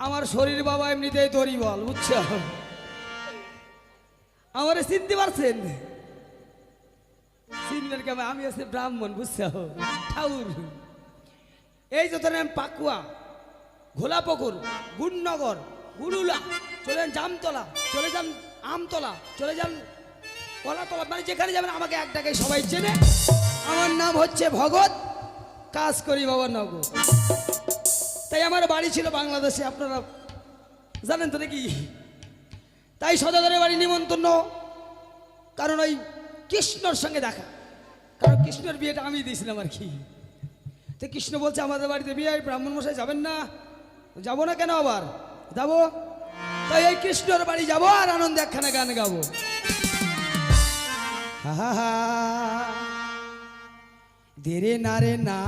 আমার শরীর বাবা এমনিতেই তরি বল বুঝছ? আমার চিনতে পারছেন? কেমন? আমি হচ্ছে ব্রাহ্মণ, বুঝছ? ঠাউর এই যত নাম পাকুয়া, ঘোলাপুকুর, গুণনগর গুরুলা চলে যান জামতলা, চলে যান আমতলা, চলে যান কলাতলা মানে যেখানে যাবেন আমাকে এক ডাকে সবাই চেনে। আমার নাম হচ্ছে ভগত কাজ করি বাবা নগর। তাই আমার বাড়ি ছিল বাংলাদেশে, আপনারা জানেন তো নাকি? তাই সদাগরের বাড়ি নিমন্ত্রণ, কারণ ওই কৃষ্ণর সঙ্গে দেখা। কারণ কৃষ্ণর বিয়েটা আমি দিয়েছিলাম আর কি। তো কৃষ্ণ বলছে, আমাদের বাড়িতে বিয়ে ব্রাহ্মণ মশাই যাবেন না। যাব না কেন আবার? যাব? তাই এই কৃষ্ণর বাড়ি যাব আর আনন্দে একখানা গান গাবো। হা হা হা। দেরে না রে না।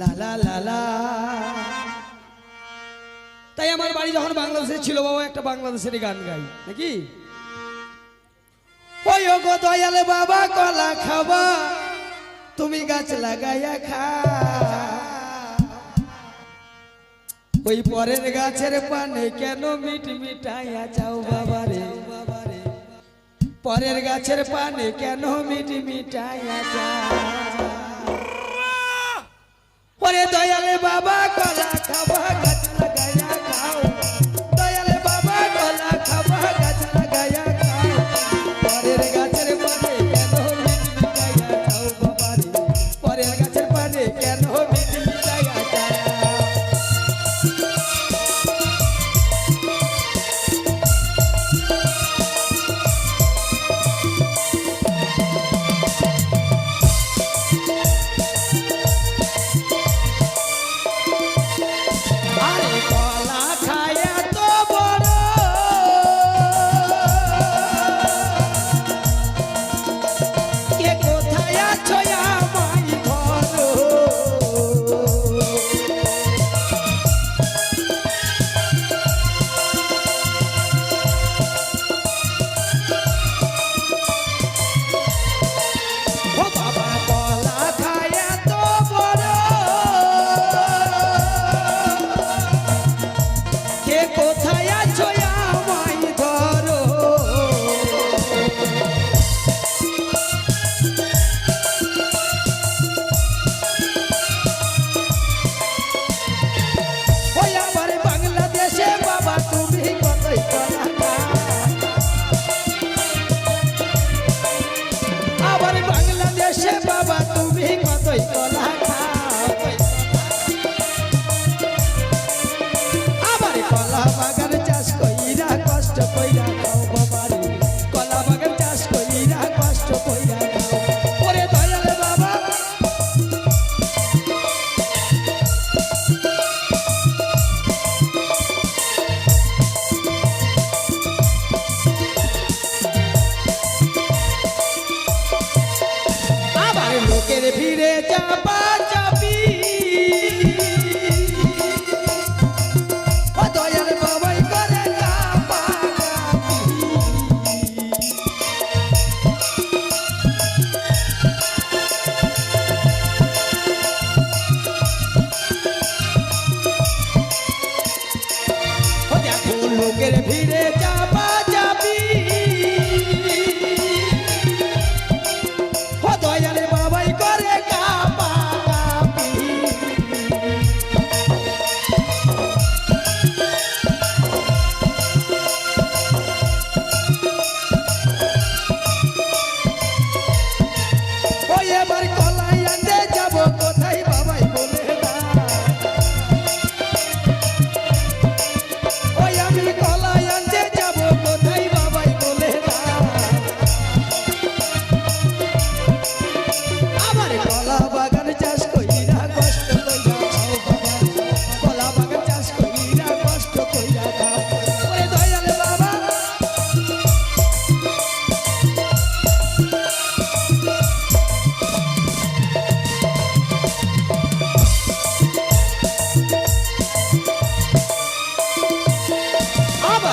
লা লা লা লা। তাই আমার বাড়ি যখন বাংলাদেশে ছিল, বাবা একটা বাংলাদেশের গান গাই, নাকি? ওই গো দয়ালে বাবা, কলা খাবা, তুমি গাছ লাগাইয়া খা। ওই পরের গাছের পানে কেন মিট মিটাইয়া যাও বাবা রে? পরের গাছের পানে কেন মিট মিটাইয়া যাও? ওরে দয়ালে বাবা কলা খাবা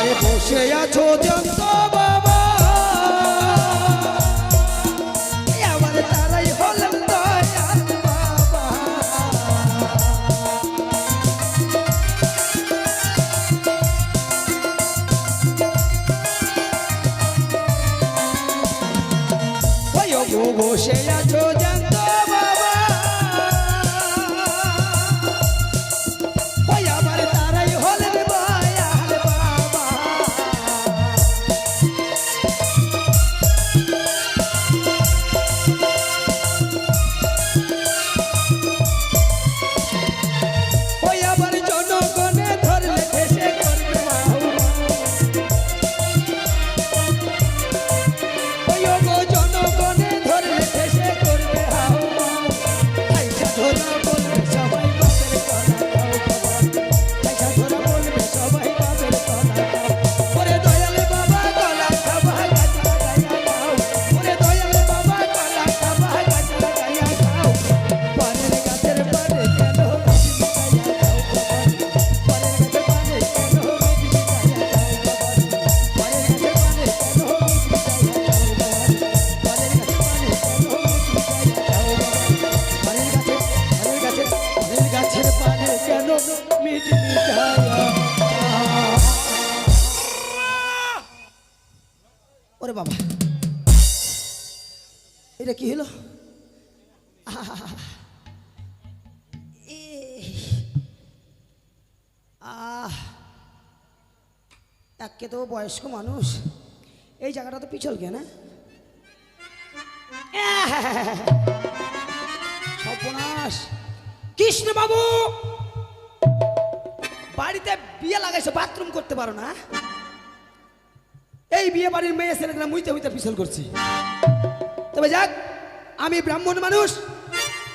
আবার বসে আছো যন্ত বাবা আমার আহ একে তো বয়স্ক মানুষ। এই জায়গাটা তো পিছল কে না? সর্বনাশ। কৃষ্ণ বাবু বাড়িতে বিয়ে লাগাইছে, বাথরুম করতে পারো না? এই বিয়ে বাড়ির মেয়ে ছেলেরা মুইতে মুইতে পিছল করছি। তবে যাক, আমি ব্রাহ্মণ মানুষ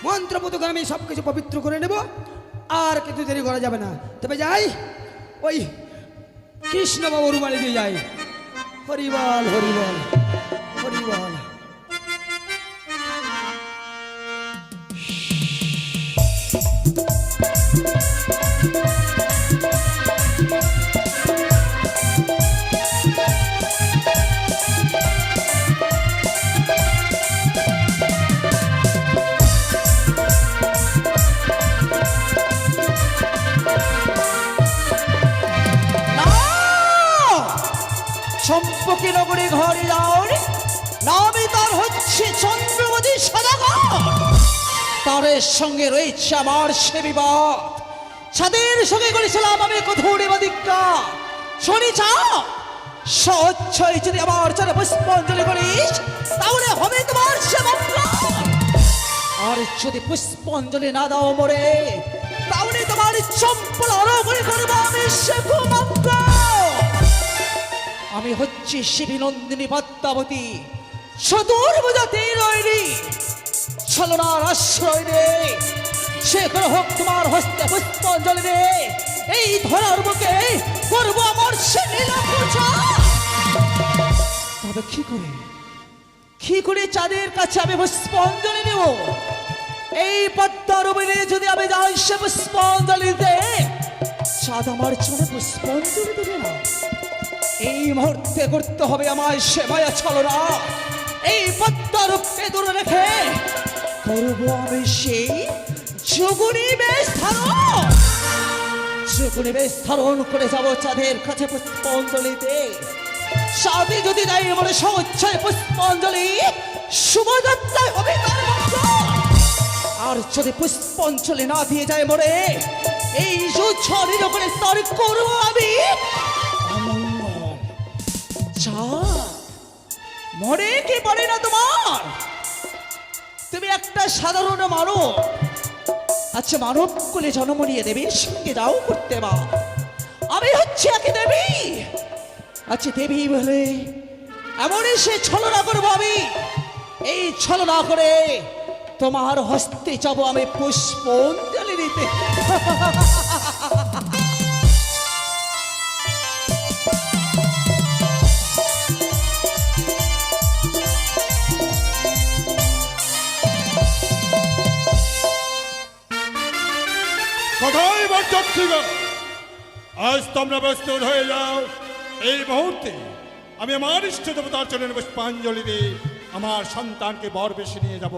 মন্ত্রপুত আমি সব কিছু পবিত্র করে নেব, আর কিন্তু দেরি করা যাবে না। তবে যাই, ওই কৃষ্ণ বাড়ি দিয়ে যাই। হরিবল হরিবল। তারের সঙ্গে রয়েছে আমার সে বিবাদ। ছাদের সঙ্গে করেছিলাম আমি কথুরে বাদিকা শুনি চাও স্বচ্ছই যদি আমার চলে পুষ্পাঞ্জলি করিস, তাহলে হবে তোমার সে আর যদি পুষ্পাঞ্জলি না দাও মরে, তাহলে তোমার চম্পল অরগরে করব আমি সে। আমি হচ্ছি শিবিনন্দিনী পদ্মাবতী। চতুর্ভুজাতে রয়নি ছলনার আশ্রয় রে সে হোক তোমার হস্তে পুষ্পাঞ্জলি রে এই ধরার বুকে করব আমার সে তবে কি করে? কি করে চাঁদের কাছে আমি পুষ্পাঞ্জলি নেব? এই পদ্মার উপরে যদি আমি যাই সে পুষ্পাঞ্জলিতে চাঁদ আমার চলে পুষ্পাঞ্জলি দেবে না। এই মুহূর্তে করতে হবে আমায় সেবায় ছলনা। এই পদ্মারূপকে দূরে রেখে করব আমি সেই বেশ ধারণ। বেশ ধারণ করে যাব চাঁদের কাছে সাথে যদি পুষ্পাঞ্জলি, শুভযাত্রায় হবে তার আর যদি পুষ্পাঞ্জলি না দিয়ে যায় মরে, এই সুছরির ওপরে স্তর করব আমি। মরে কি বলে না তোমার? তুমি একটা সাধারণ মানব। আচ্ছা মানব কুলে জন্ম নিয়ে দেবীর সঙ্গে দাও করতে বা আমি হচ্ছে একে দেবী। আচ্ছা দেবী বলে, এমনই সে ছলনা করব আমি। এই ছলনা করে তোমার হস্তে যাব আমি পুষ্পঞ্জলি দিতে। কোথায় বরযাত্রীগণ আজ তোমরা প্রস্তুত হয়ে যাও। এই মুহূর্তে আমি আমার ইষ্ট দেবতার চরণে পুষ্পাঞ্জলি দিয়ে আমার সন্তানকে বর বেশি নিয়ে যাব।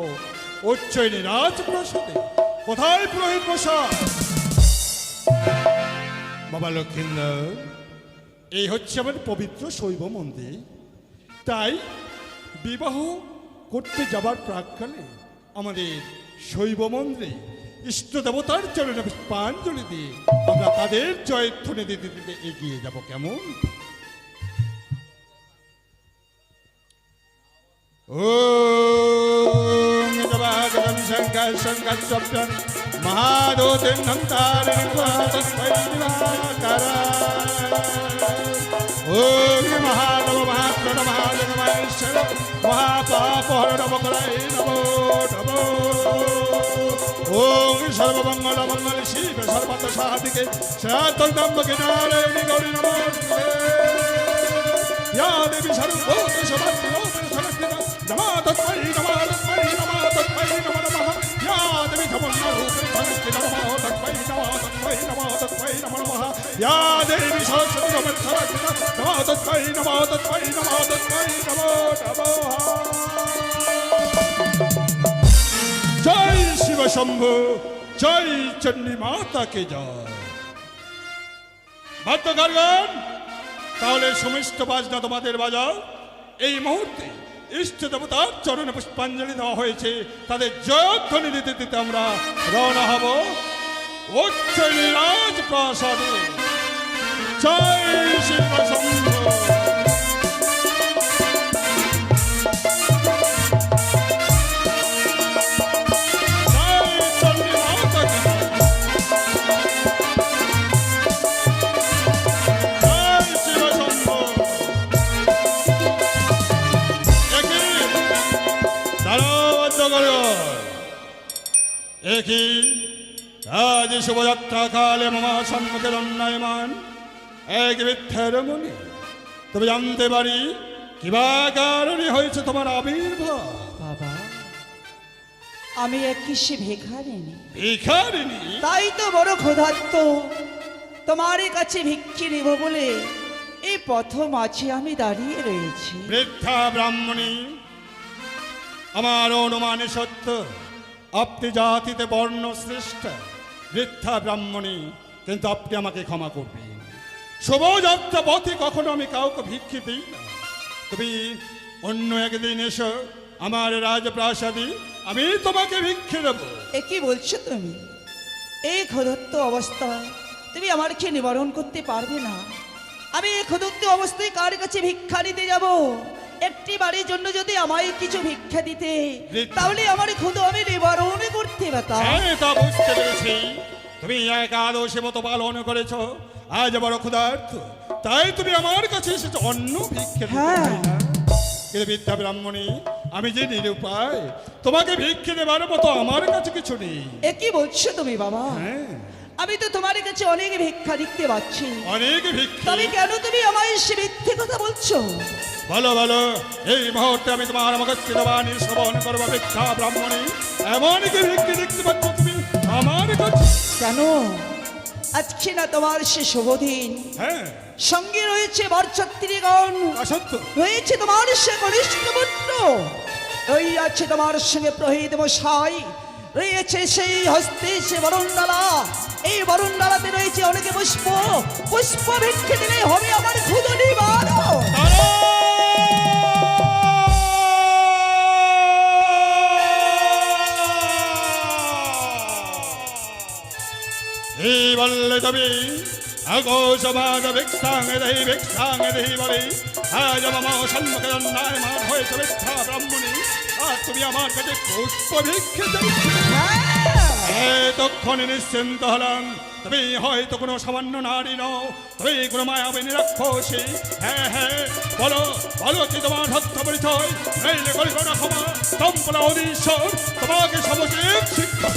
উচ্চৈনী রাজপ্রাসাদে। কোথায় পুরোহিত প্রসাদ বাবা লক্ষ্মীন্দর এই হচ্ছে আমার পবিত্র শৈব মন্দির। তাই বিবাহ করতে যাবার প্রাককালে আমাদের শৈব মন্দিরে ইষ্ট দেবতার চরণে পুষ্পাঞ্জলি দিয়ে আমরা তাদের জয়ধ্বনি দিতে দিতে এগিয়ে যাব কেমন? মহাপাপহর নমকলাই নমো নমো। ওম সর্বমঙ্গল মঙ্গল শিব সর্বত সাহাদিকে শ্রেয়াতল নাম্বকে নারায়ণী গৌরী নমস্তে ইয়া দেবী সর্বভূত সমাপ্তি ওম সমাপ্তি নমা তৎময়ী নমা তৎময়ী নমা তৎময়ী নম নমঃ ইয়া দেবী ধমন্ন রূপে সমাপ্তি নমা তৎময়ী নমা তৎময়ী নমা তৎময়ী নম নমঃ ইয়া দেবী সরস্বতী নমঃ সমাপ্তি নমা তৎময়ী নমা তৎময়ী নমা তৎময়ী নমো নমঃ শম্ভু, জয় চণ্ডী মাতাকে জয়। বাদ্যকারগণ তাহলে সমস্ত বাজনা তোমাদের বাজাও। এই মুহূর্তে ইষ্ট দেবতার চরণে পুষ্পাঞ্জলি দেওয়া হয়েছে। তাদের জয়ধ্বনি দিতে দিতে আমরা রওনা হব উচ্চরাজ প্রাসাদে। জয় শিব শম্ভু। একই আজ শুভযাত্রা কালে মামা সম্মুখে দণ্ডায়মান এক বৃদ্ধের মনে তবে জানতে পারি কিবা কারণে হয়েছে তোমার আবির্ভাব? বাবা আমি এক কিসে ভিখারিনি ভিখারিণী? তাই তো বড় ক্ষুধার্ত। তোমার কাছে ভিক্ষি নেব বলে এই প্রথম আছে আমি দাঁড়িয়ে রয়েছি। বৃদ্ধা ব্রাহ্মণী আমার অনুমানে সত্য। আপনি জাতিতে বর্ণ শ্রেষ্ঠ বৃদ্ধা ব্রাহ্মণী, কিন্তু আপনি আমাকে ক্ষমা করবেন। শুভযাত্রা পথে কখনো আমি কাউকে ভিক্ষি দিই না। তুমি অন্য একদিন এসো, আমার রাজপ্রাসাদে আমি তোমাকে ভিক্ষে দেবো। এ কি বলছো তুমি? এই ক্ষুধার্ত অবস্থায় তুমি আমার খেয়ে নিবারণ করতে পারবে না। আমি এই ক্ষুধার্ত অবস্থায় কার কাছে ভিক্ষা নিতে যাব? একটি বাড়ির জন্য যদি আমায় কিছু ভিক্ষা দিতে তাহলে আমার ক্ষুধা আমি নিবারণ করতে পারতাম। হ্যাঁ তা বুঝতে পেরেছি। তুমি একাদশী মতো পালন করেছ। আজ বড় ক্ষুধার্থ তাই তুমি আমার কাছে এসেছ অন্য ভিক্ষে হ্যাঁ। কিন্তু বিদ্যা ব্রাহ্মণী আমি যে নিরুপায় তোমাকে ভিক্ষে দেবার মতো আমার কাছে কিছু নেই। এ কি বলছো তুমি বাবা? হ্যাঁ। আমি তো তোমার কাছে অনেক ভিক্ষা দেখতে পাচ্ছি অনেক ভিক্ষা। তবে কেন তুমি আমায় সে মিথ্যে কথা বলছো? ভালো ভালো এই মুহূর্তে আমি তোমার আমাকে বাণী শ্রবণ করব ভিক্ষা ব্রাহ্মণী। এমন কি ভিক্ষে দেখতে পাচ্ছ তুমি আমার কাছে। কেন? আজকে না তোমার সে শুভদিন হ্যাঁ। সঙ্গে রয়েছে বরযাত্রীগণ অসত্য। রয়েছে তোমার সে কনিষ্ঠ পুত্র। ওই আছে তোমার সঙ্গে প্রহিত মশাই। রয়েছে সেই হস্তে সে বরণডালা। এই বরণডালাতে রয়েছে অনেকে পুষ্প। পুষ্প ভিক্ষে দিলে হবে আমার খুদনি বারো দেহি ভিক্ষাঙ্গ দেহি বলে। আজ মামা সম্মুখে অন্যায় মান হয়েছে ভিক্ষা ব্রাহ্মণী। আর তুমি আমার কাছে পুষ্প ভিক্ষে চাইছো এতক্ষণে নিশ্চিন্ত হলাম। তুমি হয়তো কোনো সামান্য নারী নও। তুমি কোনো মায়াবিনী রাক্ষসী হ্যাঁ হ্যাঁ বলো বলো কি তোমার সত্য পরিচয়? নইলে করিব না ক্ষমা তম্পলা অধীশ্বর তোমাকে সমচিত শিক্ষা।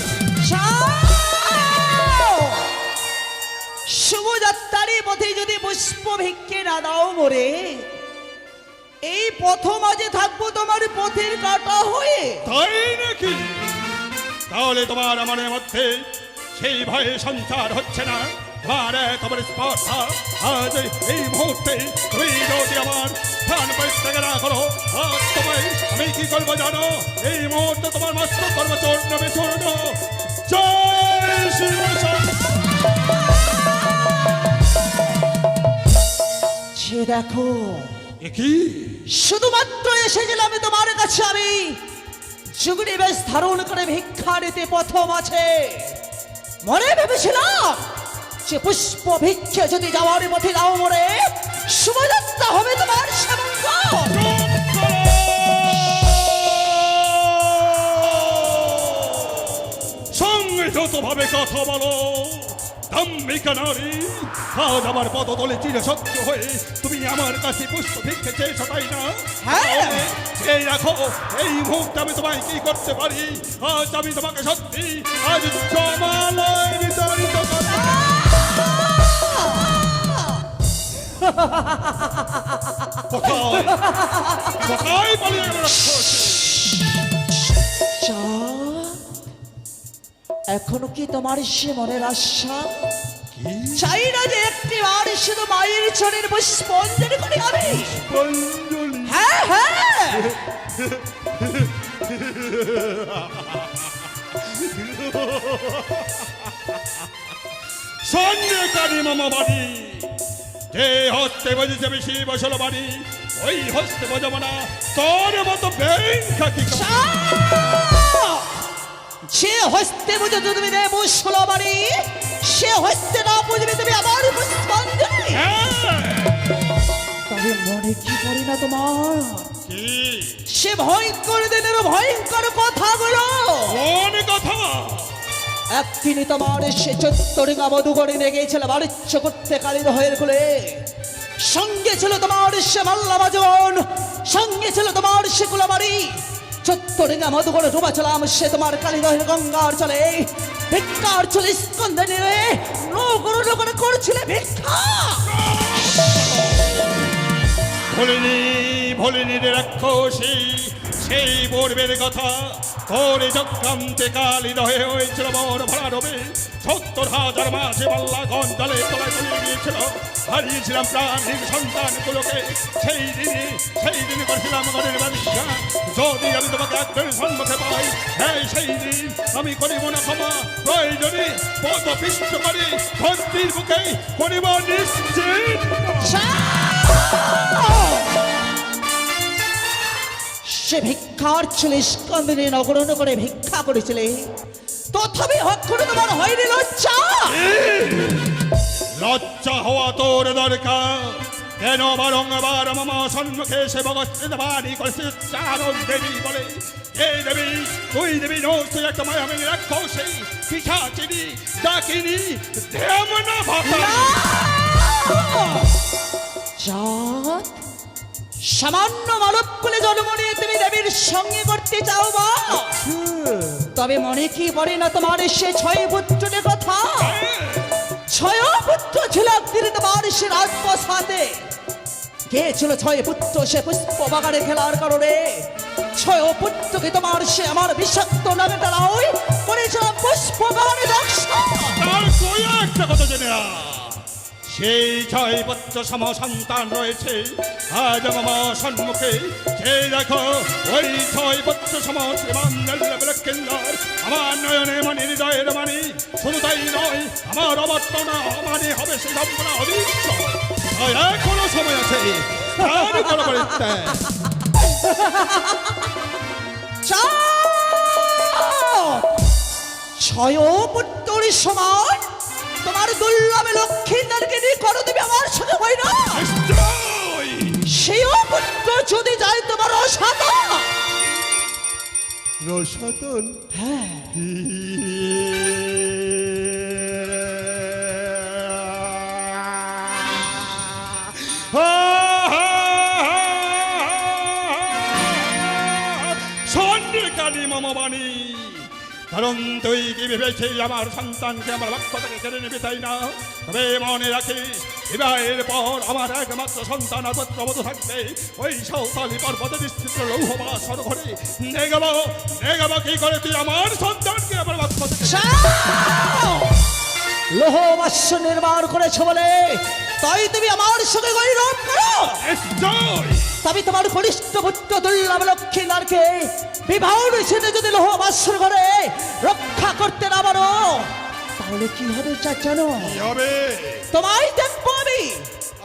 পুষ্প ভিক্ষে না দাও মোরে। এই প্রথম আজে থাকব তোমার পথের কাটা হয়ে। তাই নাকি? তাহলে তোমার মনের মধ্যে সেই ভয়ে সঞ্চার হচ্ছে না। তোমার আজ এই মুহূর্তে যদি আমার পরিত্যাগ না করো, আজ তোমায় আমি কি করব জানো? এই মুহূর্তে তোমার মস্তক করব চূর্ণ বিচূর্ণ। জয় শিব শম্ভু। সে দেখো কি? শুধুমাত্র এসেছিলাম তোমার কাছে আমি। যুগনি বেশ ধারণ করে ভিক্ষা নিতে প্রথম আছে। মনে ভেবেছিলাম যে পুষ্প ভিক্ষে যদি যাওয়ার পথে নাও মরে শুভযাত্রা হবে তোমার সেবঙ্গ সংযত ভাবে কথা বলো। দাম্মিকা নারী আজ আমার পদতলে চির সত্য হয়ে তুমি আমার কাছে পুষ্প ভিক্ষে চেয়েছো তাই না। হ্যাঁ। এই রাখো এই মুহূর্তে আমি তোমায় কি করতে পারি? আজ আমি তোমাকে সত্যি আজ জমালয় বিতাড়িত করব। কোথায়? কোথায় পালিয়ে গেল এখনও কি তোমার সে মনের আশা? চাই না যে একটি বার শুধু মায়ের চরের পুষ্পঞ্জলি করি আমি। হ্যাঁ হ্যাঁ। সন্ধ্যে কানি মামা বাড়ি। যে হস্তে বজেছে বেশি বসল বাড়ি। ওই হস্তে বজাবো না তোর মতো বেঙ্কা কি করে? সে! হস্তে বুঝে তুমি দেব ষোলো বাড়ি। সে হস্তে না বুঝবে তুমি পুষ্পাঞ্জলি হ্যাঁ, তবে মনে কি করি না তোমার? সে ভয়ঙ্কর দিনের ভয়ঙ্কর কথাগুলো। কোন কথা? একদিনই তোমার সে চত্বরিঙ্গা মধুগড়ে নিয়ে গিয়েছিল বাণিজ্য করতে কালিদ হয়ে খুলে সঙ্গে ছিল তোমার সে মাল্লা বাজন সঙ্গে ছিল তোমার সে কুলাবাড়ি। চত্বরিঙ্গা মধুগড়ে ডুবাছিলাম সে তোমার কালিদহের গঙ্গার চলে ভিক্ষার চলে স্কন্ধে নিয়ে নগর নগর করছিলে ভিক্ষা। ভুলিনি ভুলিনি রাক্ষসী সেই পূর্বের কথা তোর চক্রান্তে কালি দহে হয়েছিল বর ভরা সত্তর হাজার মাসে পাল্লা গঞ্জালে তলায় চলে গিয়েছিল হারিয়েছিলাম প্রাণীর সন্তানগুলোকে সেই দিনই, সেই দিন করেছিলাম ঘরের ব্যবসা। যদি আমি তোমাকে একজন সম্মুখে পাই হ্যাঁ সেই দিন আমি করিব না ক্ষমা। প্রয়োজনে পদ পিষ্ট করে ভক্তির বুকে করিব নিশ্চিত। সে ভিক্ষার ছিল স্কন্দনে নগর করে ভিক্ষা করেছিলে। তথাপি হক্ষণে তোমার হয়নি লজ্জা? লজ্জা হওয়া তোর দরকার। কেন বারংবার মামা সম্মুখে সে বগস্ত্রিত বাড়ি করেছে? চারণ দেবী বলে। কে দেবী তুই দেবী নোস তুই একটা মায়ামিনী রাক্ষসী পিঠা চিনি ডাকিনি দেমনা ভাতা জাত সামান্য মানব কুলে জন্ম নিয়ে তুমি দেবীর সঙ্গে করতে চাও বা তবে মনে কি পড়ে না তোমার সে ছয় পুত্রের কথা? ছয় পুত্র ছিল একদিন তোমার সে রাজপ্রসাদে। কে ছিল ছয় পুত্র সে পুষ্প বাগানে খেলার কারণে? ছয় পুত্রকে তোমার সে আমার বিষাক্ত নামে তারাই করেছিল পুষ্প বাগানে তার একটা কথা জেনে। সেই ছয় পুত্র সম সন্তান রয়েছে। আজ মামা সম্মুখে। যে দেখো, ওই ছয় পুত্র সম শ্রীমান কেন্দ্র আমার নয়নে মানে হৃদয়ের মানি, শুধু তাই নয়, আমার অবর্তনা মানে হবে সে সম্পূর্ণ অবিশ্ব এখনও সময় আছে! ছয় পুত্রর সমান তোমার দুর্লভে লক্ষ্মীদারকে নিয়ে করো তুমি আমার সাথে হয় না। সেও পুত্র যদি যায় তোমার অসাধন রসাতন হ্যাঁ। সন্ধ্যেকালী কারণ তুই কি ভেবেছি আমার সন্তানকে আমার বাক্য থেকে কেড়ে নেবে তাই না? তবে মনে রাখিস বিবাহের পর আমার একমাত্র সন্তান আর পুত্রবধূ থাকবে। ওই সৌতালি পর্বতে বিস্তৃত লৌহবাসর ঘরে নেগাবো নেগাবো কি করে তুই আমার সন্তানকে আমার বাক্য থেকে? লোহ বাস্য নির্মাণ করেছ বলে তাই তুমি আমার সঙ্গে গৈরব করো। তবে তোমার কনিষ্ঠ পুত্র দুর্লভ লক্ষ্মীদারকে বিবাহ ছেড়ে যদি লোহ বাস্যর ঘরে রক্ষা করতে না পারো তাহলে কি হবে চা জানো? কি হবে? তোমায় দেখব আমি।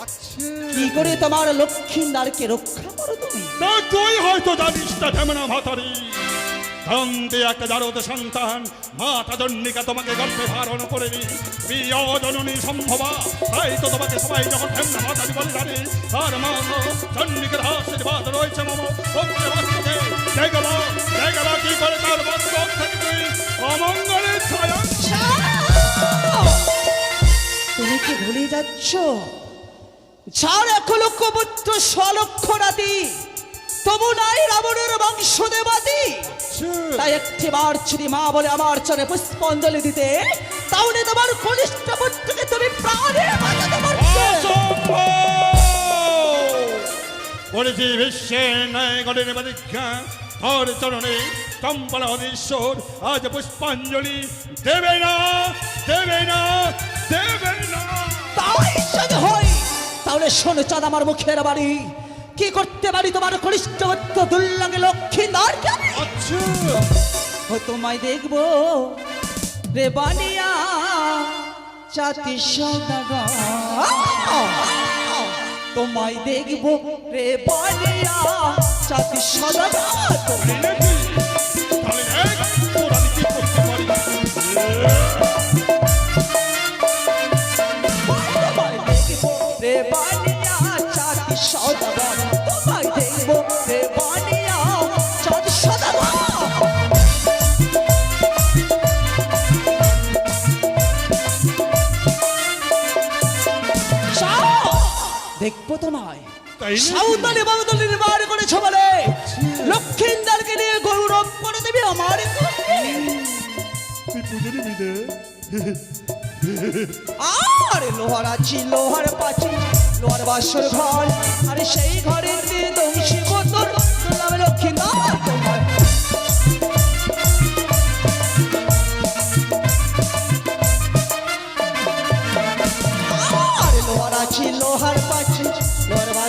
আচ্ছা। কি করে তোমার লক্ষ্মীন্দারকে রক্ষা করো তুমি? তুই হয়তো জানিস না ভাতারি। তুই একটা জারদ সন্তান, মাতা জন্নিকা তোমাকে গর্ভে ধারণ করেনি। প্রিয় জননী সম্ভবা, তাই তো তোমাকে সবাই যখন ঢেমনা ভাতারি বলে জানে তার মা জন্নিকের আশীর্বাদ রয়েছে মম। দেখব দেখব কি করে তার বাস্তব থেকে তুই? অমঙ্গলের ছায়া। তুমি কি ভুলে যাচ্ছ? যার এক লক্ষ পুত্র স্বলক্ষ রাতি তবু নাই রাবণের বংশ দেবাতি তাই একটি বার যদি মা বলে আমার চরে পুষ্পাঞ্জলি দিতে তাহলে তোমার কনিষ্ঠ পুত্রকে তুমি প্রাণে বাঁচাতে পারবে। করেছি বিশ্বের ন্যায় গণের চরণে কম্পলা আজ পুষ্পাঞ্জলি দেবে না দেবে না দেবে না। তাই হয় তাহলে শোনো চাঁদ আমার মুখের বাড়ি কি করতে পারি তোমার কনিষ্ঠ দুর্লঙ্গে লক্ষ্মীদার আচ্ছা। তোমায় দেখব রে বানিয়া চাতি সদাগা তোমায় দেখব রে বানিয়া চাতি সদাগা দেখব তোমায় সাঁওতালি বাউতালি বার করেছ বলে। লক্ষ্মীন্দারকে নিয়ে গৌরব করে দেবে আমার আর লোহার আছি লোহার পাচি লোহার বাসর ঘর। আরে সেই ঘরে দংশী বোতল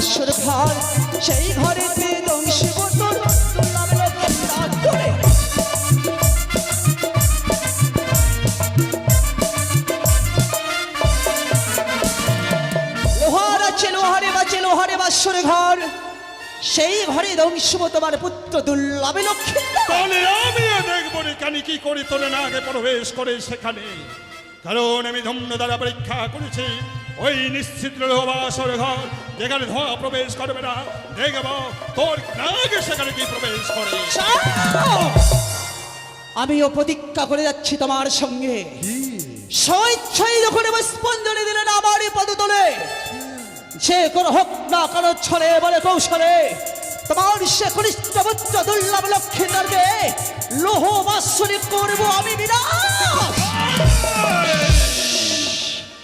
লোহার ঘর, সেই ঘরে দংশী করে লোহার আছে, লোহারে বাঁচে, লোহারে ঘর। সেই ঘরে ধ্বংসব তোমার পুত্র দুর্লভে লক্ষ্মী। তাহলে আমিও দেখব কানি কি করে তোরে না আগে প্রবেশ করে সেখানে। কারণ আমি ধন্য দ্বারা পরীক্ষা করেছি। ওই নিশ্চিত বাসর ঘর যেখানে ধোঁয়া প্রবেশ করবে না দেখব তোর নাগে সেখানে কি প্রবেশ করে। আমিও প্রতিজ্ঞা করে যাচ্ছি তোমার সঙ্গে। স্বেচ্ছাই যখন স্পন্দনে দিলেন আমার পদতলে। সে কোন হোক না কোন ছলে বলে কৌশলে। তোমার সে কনিষ্ঠ পুত্র দুর্লভ লক্ষ্মীদারকে লোহ বাসনে করব আমি বিনাশ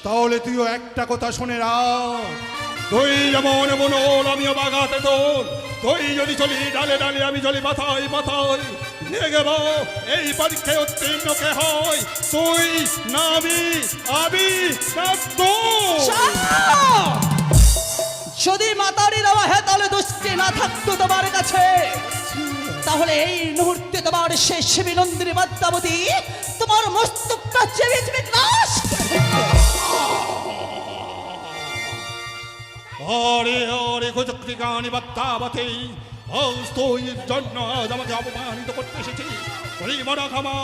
তাহলে তুইও একটা কথা শুনে রাখ। তুই যেমন মনোল আমিও বাগাতে তোর। তুই যদি চলি ডালে ডালে, আমি চলি মাথায় মাথায়। নিয়ে এই পরীক্ষায় উত্তীর্ণ কে হয়? তুই না আমি যদি মাতারি দেওয়া হয়, তাহলে দোষটি না থাকতো তোমার কাছে। তাহলে এই মুহূর্তে তোমার শেষ বিনন্দিনী পদ্মাবতী তোমার মস্তকটা চেপে চেপে নাশ করে ফেলবে। ওরে ওরে কুযুক্তি গানি বাত্তাবতে তুই জন্য আজ আমাকে অপমানিত করতে এসেছিস তুই মরা খামা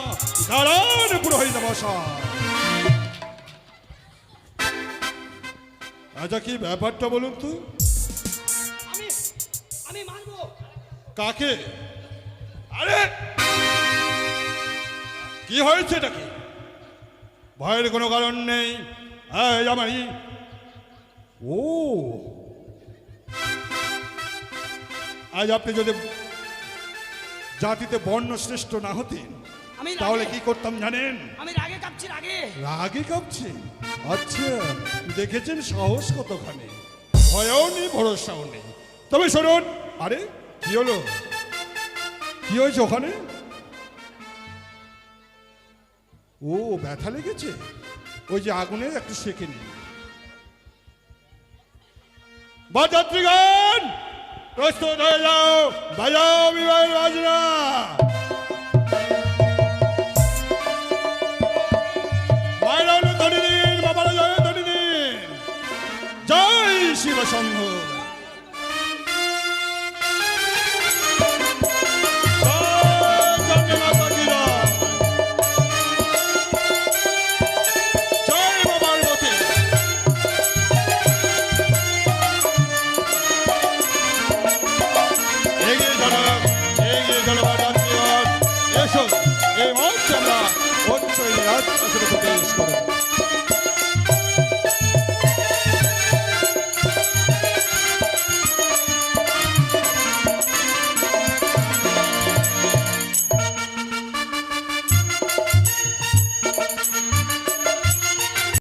দাঁড়ান পুরোহিত বসা আচ্ছা কি ব্যাপারটা বলুন তো কাকে আরে কি হয়েছে এটা কি ভয়ের কোনো কারণ নেই এই আমারই ও। আজ আপনি যদি জাতিতে বর্ণ শ্রেষ্ঠ না হতেন তাহলে কি করতাম জানেন? আমি রাগে কাঁপছি রাগে। রাগে কাঁপছে? আচ্ছা দেখেছেন সাহস কতখানি? ভয়ও নেই ভরসাও নেই। তবে শুনুন আরে কি হলো? কি হয়েছে ওখানে? ও ব্যথা লেগেছে? ওই যে আগুনে একটু সেকে নিন। বাজাত্রীগণ প্রস্তুত হয়ে যাও। বাজাও বিবাহের বাজনা। মায়েরা ধনী দিন, বাবারা জয় ধনী দিন। জয় সংঘ